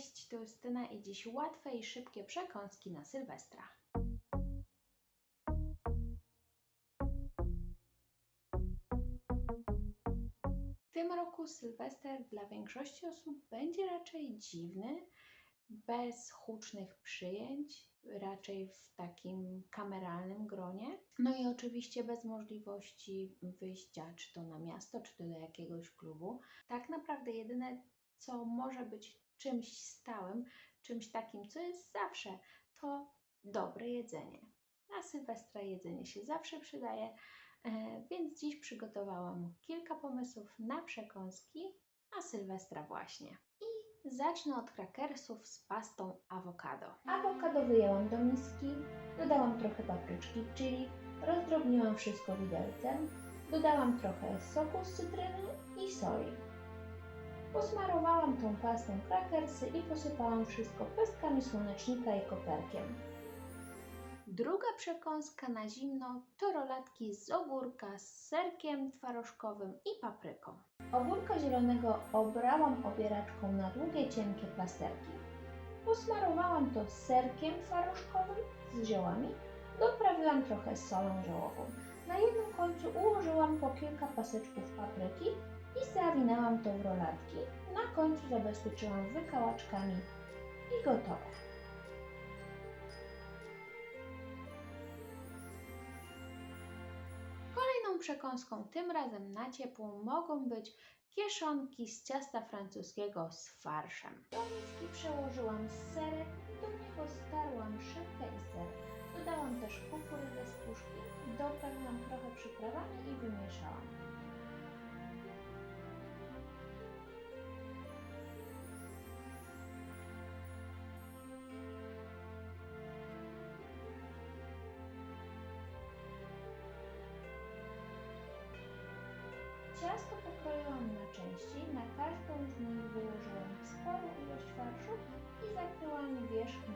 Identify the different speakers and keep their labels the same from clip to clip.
Speaker 1: Cześć, to Justyna i dziś łatwe i szybkie przekąski na Sylwestra. W tym roku Sylwester dla większości osób będzie raczej dziwny, bez hucznych przyjęć, raczej w takim kameralnym gronie. No i oczywiście bez możliwości wyjścia czy to na miasto, czy to do jakiegoś klubu. Tak naprawdę jedyne, co może być czymś stałym, czymś takim, co jest zawsze, to dobre jedzenie. Na Sylwestra jedzenie się zawsze przydaje, e, więc dziś przygotowałam kilka pomysłów na przekąski na Sylwestra właśnie. I zacznę od krakersów z pastą awokado. Awokado wyjęłam do miski, dodałam trochę papryczki chili, rozdrobniłam wszystko widelcem, dodałam trochę soku z cytryny i soli. Posmarowałam tą pastą krakersy i posypałam wszystko pestkami słonecznika i koperkiem. Druga przekąska na zimno to rolatki z ogórka z serkiem twarożkowym i papryką. Ogórka zielonego obrałam obieraczką na długie, cienkie plasterki. Posmarowałam to serkiem twarożkowym z ziołami, doprawiłam trochę solą ziołową. Na jednym końcu ułożyłam po kilka paseczków papryki i zawinęłam to w rolatki. Na końcu zabezpieczyłam wykałaczkami i gotowe. Kolejną przekąską, tym razem na ciepło, mogą być kieszonki z ciasta francuskiego z farszem. Do miski przełożyłam serek, do niego starłam szynkę i ser. Dodałam też kukurydzę z puszki, dopełniłam trochę przyprawami i wymieszałam.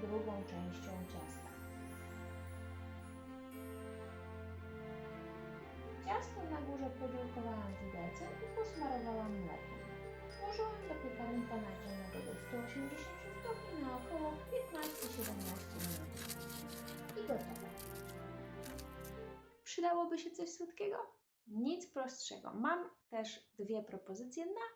Speaker 1: Drugą częścią ciasta. Ciasto na górze podziałkowałam widelcem i posmarowałam mlekiem. Włożyłam do piekarnika nagrzanego do 180 stopni na około 15-17 minut. I gotowe. Przydałoby się coś słodkiego? Nic prostszego. Mam też dwie propozycje na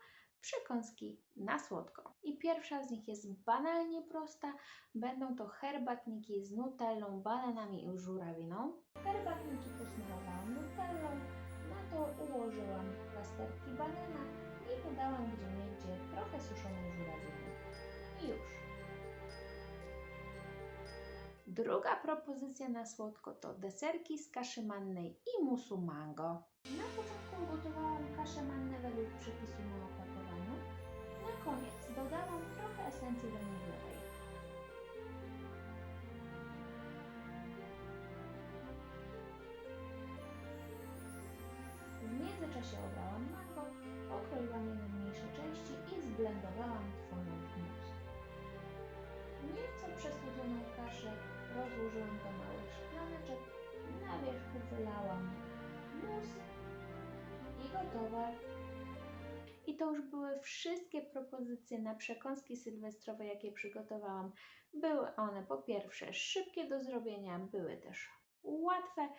Speaker 1: przekąski na słodko. I pierwsza z nich jest banalnie prosta. Będą to herbatniki z nutellą, bananami i żurawiną. Herbatniki posmarowałam nutellą, na to ułożyłam plasterki banana i dodałam gdzie niegdzie trochę suszonej żurawiny. I już. Druga propozycja na słodko to deserki z kaszy mannej i musu mango. Na początku ugotowałam kaszę mannę według przepisu. Na koniec dodałam trochę esencji waniliowej. W międzyczasie obrałam mango, okroiłam je na mniejsze części i zblendowałam tworząc mus. Nieco przestudzoną kaszę rozłożyłam do małych szklaneczek, na wierzchu wylałam mus i gotowe. To już były wszystkie propozycje na przekąski sylwestrowe, jakie przygotowałam. Były one po pierwsze szybkie do zrobienia, były też łatwe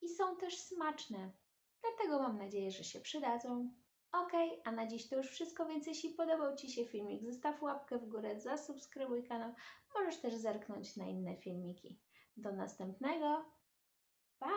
Speaker 1: i są też smaczne. Dlatego mam nadzieję, że się przydadzą. Ok, a na dziś to już wszystko, więc jeśli podobał Ci się filmik, zostaw łapkę w górę, zasubskrybuj kanał. Możesz też zerknąć na inne filmiki. Do następnego. Pa!